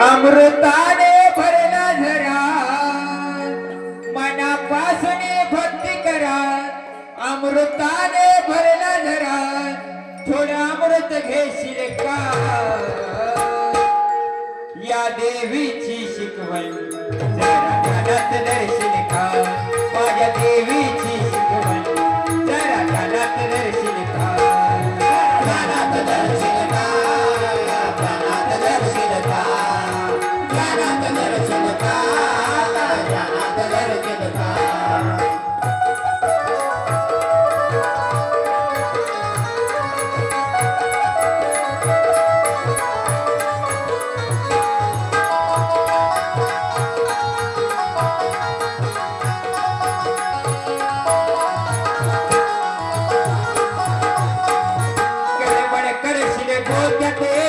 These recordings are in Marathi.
अमृताने भरला झरा. मनापासून भक्ती करा. अमृताने भरला झरा. थोडं अमृत घेशील का? या देवीची शिकवण.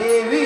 Alevi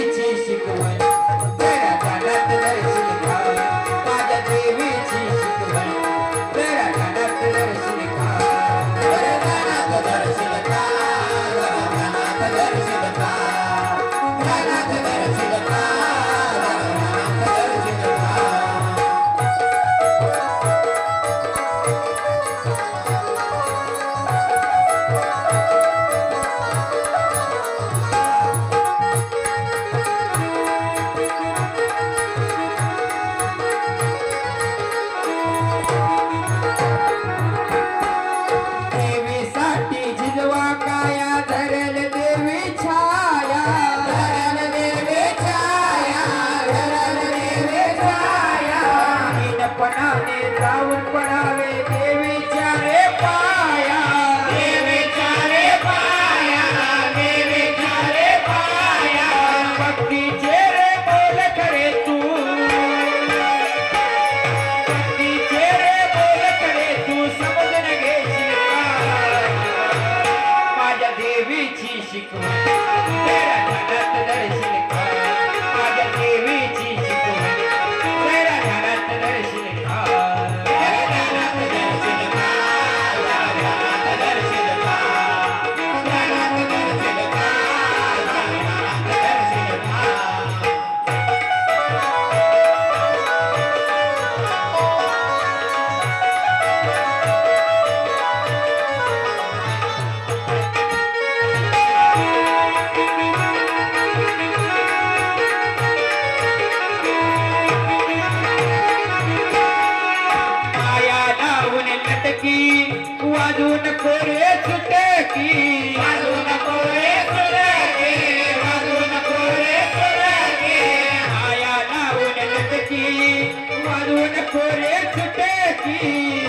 मन को रे छुटे की